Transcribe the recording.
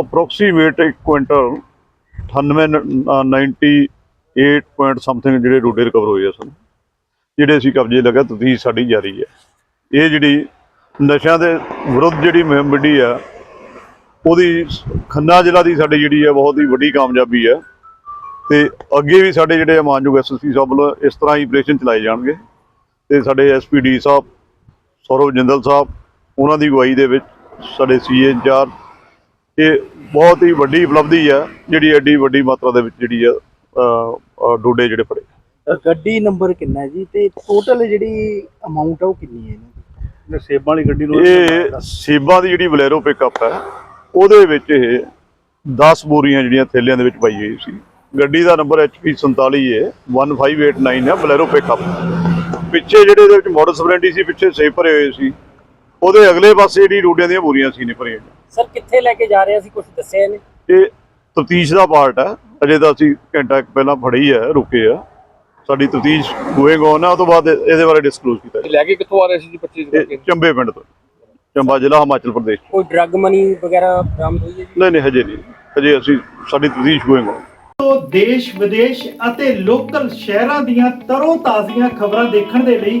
Approximate 1 quintal 98 point something ਜਿਹੜੇ ਰੋਡੇ recover ਹੋਏ ਆ ਸਾਨੂੰ, ਜਿਹੜੇ ਅਸੀਂ ਕਬਜ਼ੇ ਲਗਾ ਤਫਤੀਸ਼ ਸਾਡੀ ਜਾਰੀ ਹੈ। ਇਹ ਜਿਹੜੀ ਨਸ਼ਿਆਂ ਦੇ ਵਿਰੁੱਧ ਜਿਹੜੀ ਮੁਹਿੰਮ ਵਿੱਢੀ ਆ, ਉਹਦੀ ਖੰਨਾ ਜ਼ਿਲ੍ਹਾ ਦੀ ਸਾਡੀ ਜਿਹੜੀ ਹੈ ਬਹੁਤ ਹੀ ਵੱਡੀ ਕਾਮਯਾਬੀ ਹੈ ਤੇ ਅੱਗੇ ਵੀ ਸਾਡੇ ਜਿਹੜੇ ਮਾਨਯੋਗ ਐਸਐਸਪੀ ਸਾਹਿਬ ਵੱਲੋਂ ਇਸ ਤਰ੍ਹਾਂ ਹੀ ਆਪਰੇਸ਼ਨ ਚਲਾਏ ਜਾਣਗੇ ਤੇ ਸਾਡੇ ਐਸਪੀਡੀ ਸਾਹਿਬ, ਸੌਰਵ ਜਿੰਦਲ ਸਾਹਿਬ, ਉਹਨਾਂ ਦੀ ਅਗਵਾਈ ਦੇ ਵਿੱਚ ਸਾਡੇ ਸੀਏ ਇੰਚਾਰਜ ਇਹ ਬਹੁਤ ਹੀ ਵੱਡੀ ਉਪਲਬਧੀ ਹੈ ਜਿਹੜੀ ਐਡੀ ਵੱਡੀ ਮਾਤਰਾ ਦੇ ਵਿੱਚ ਜਿਹੜੀ ਆ ਡੋਡੇ ਜਿਹੜੇ ਫੜੇ। ਗੱਡੀ ਨੰਬਰ ਕਿੰਨਾ ਜੀ? ਤੇ ਟੋਟਲ ਜਿਹੜੀ ਅਮਾਉਂਟ ਆ ਉਹ ਕਿੰਨੀ ਹੈ ਇਹਨਾਂ ਦੀ ਸੇਬਾਂ ਵਾਲੀ ਗੱਡੀ ਨੂੰ ਇਹ ਸੇਬਾਂ ਦੀ। ਜਿਹੜੀ ਬਲੈਰੋ ਪਿਕਅਪ ਹੈ ਉਹਦੇ ਵਿੱਚ ਇਹ 10 ਬੋਰੀਆਂ ਜਿਹੜੀਆਂ ਥੈਲਿਆਂ ਦੇ ਵਿੱਚ ਪਾਈ ਹੋਈ ਸੀ। ਗੱਡੀ ਦਾ ਨੰਬਰ HP 47 ਹੈ 1589 ਹੈ ਬਲੈਰੋ ਪਿਕਅਪ ਪਿੱਛੇ ਜਿਹੜੇ ਇਹਦੇ ਵਿੱਚ ਮੋਟਰ ਸਪਰੈਂਡੀ ਸੀ ਪਿੱਛੇ ਸੇਬ ਭਰੇ ਹੋਏ ਸੀ। ਉਹਦੇ ਅਗਲੇ ਪਾਸੇ ਜਿਹੜੀ ਰੋਡਿਆਂ ਦੀਆਂ ਬੋਰੀਆਂ ਸੀ ਨੇ ਭਰੀਆਂ ਸਰ ਕਿੱਥੇ ਲੈ ਕੇ ਜਾ ਰਹੇ ਸੀ ਕੁਝ ਦੱਸਿਆ ਨੇ ਇਹ ਤਫਤੀਸ਼ ਦਾ ਪਾਰਟ ਹੈ ਅਜੇ ਤਾਂ ਅਸੀਂ ਘੰਟਾ ਕੁ ਪਹਿਲਾਂ ਫੜੀ ਹੈ ਰੁਕੇ ਆ। ਸਾਡੀ ਤਫਤੀਸ਼ ਗੋਇੰਗ ਔਨ ਹੈ ਉਹ ਤੋਂ ਬਾਅਦ ਇਹ- ਇਹਦੇ ਬਾਰੇ ਡਿਸਕਲੋਜ਼ ਕੀਤਾ ਲੈ ਕੇ ਕਿੱਥੋਂ ਆ ਰਹੇ ਸੀ ਜੀ 25 ਜਾਏਗਾ। ਇਹ ਚੰਬੇ ਪਿੰਡ ਤੋਂ। ਚੰਬਾ ਜ਼ਿਲ੍ਹਾ ਹਿਮਾਚਲ ਪ੍ਰਦੇਸ਼। ਕੋਈ ਡਰੱਗ ਮਨੀ ਵਗੈਰਾ ਬਰਾਮਦ ਹੋਈ ਹੈ ਜੀ? ਨਹੀਂ ਨਹੀਂ ਹਜੇ ਨਹੀਂ। ਹਜੇ ਅਸੀਂ ਸਾਡੀ ਤਫਤੀਸ਼ ਗੋਇੰਗ ਔਨ। ਤੋਂ ਦੇਸ਼ ਵਿਦੇਸ਼ ਅਤੇ ਲੋਕਲ ਸ਼ਹਿਰਾਂ ਦੀਆਂ ਤਰੋ ਤਾਜ਼ੀਆਂ ਖਬਰਾਂ ਦੇਖਣ ਦੇ ਲਈ